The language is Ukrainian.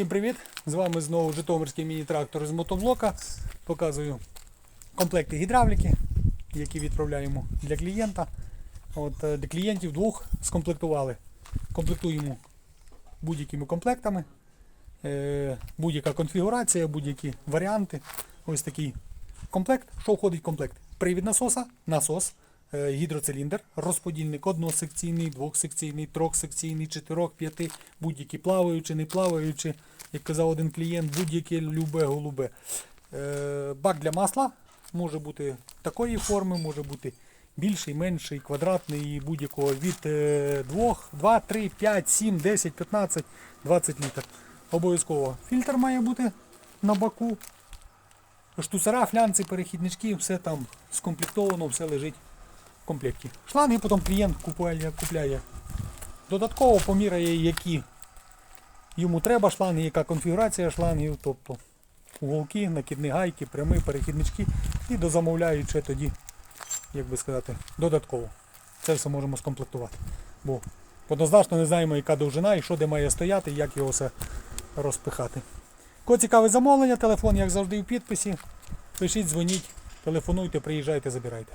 Всім привіт! З вами знову Житомирський міні-трактор з мотоблока. Показую комплекти гідравліки, які відправляємо для клієнта. От, е, для клієнтів двох скомплектували. Комплектуємо будь-якими комплектами. Е, будь-яка конфігурація, будь-які варіанти. Ось такий комплект. Що входить в комплект? Привід насоса, насос, гідроциліндр, розподільник односекційний, двохсекційний, трьохсекційний, чотирьох, п'яти, будь-які плаваючі, не плаваючі, як казав один клієнт, будь-яке любе голубе. Е, Бак для масла може бути такої форми, може бути більший, менший, квадратний, будь-якого від 2, 2, 3, 5, 7, 10, 15, 20 літрів. Обов'язково фільтр має бути на баку. Штуцера, флянці, перехіднички, все там скомплектовано, все лежить комплекті. Шланги потім клієнт купує, купляє. Додатково поміряє, які йому треба шланги, яка конфігурація шлангів, тобто уголки, накидні гайки, прямі перехіднички і дозамовляють ще тоді, як би сказати, додатково. Це все можемо скомплектувати. Бо однозначно не знаємо, яка довжина і що де має стояти, як його все розпихати. Кого цікаве замовлення, телефон, як завжди, в підписі. Пишіть, дзвоніть, телефонуйте, приїжджайте, забирайте.